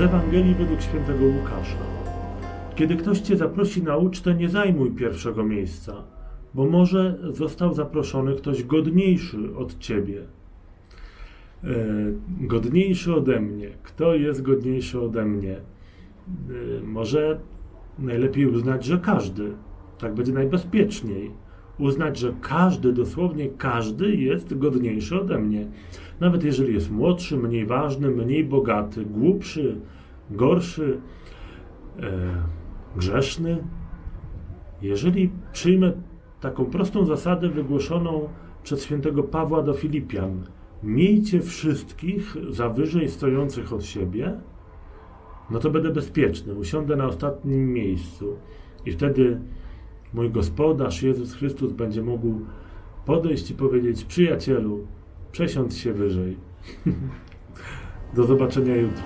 Z Ewangelii według świętego Łukasza. Kiedy ktoś cię zaprosi na ucztę, nie zajmuj pierwszego miejsca, bo może został zaproszony ktoś godniejszy od ciebie. E, godniejszy ode mnie. Kto jest godniejszy ode mnie? E, może najlepiej uznać, że każdy. Tak będzie najbezpieczniej. Uznać, że każdy, dosłownie każdy jest godniejszy ode mnie. Nawet jeżeli jest młodszy, mniej ważny, mniej bogaty, głupszy, gorszy, e, grzeszny. Jeżeli przyjmę taką prostą zasadę wygłoszoną przez świętego Pawła do Filipian, miejcie wszystkich za wyżej stojących od siebie, no to będę bezpieczny, usiądę na ostatnim miejscu i wtedy mój gospodarz Jezus Chrystus będzie mógł podejść i powiedzieć: Przyjacielu, przesiądź się wyżej. Do zobaczenia jutro.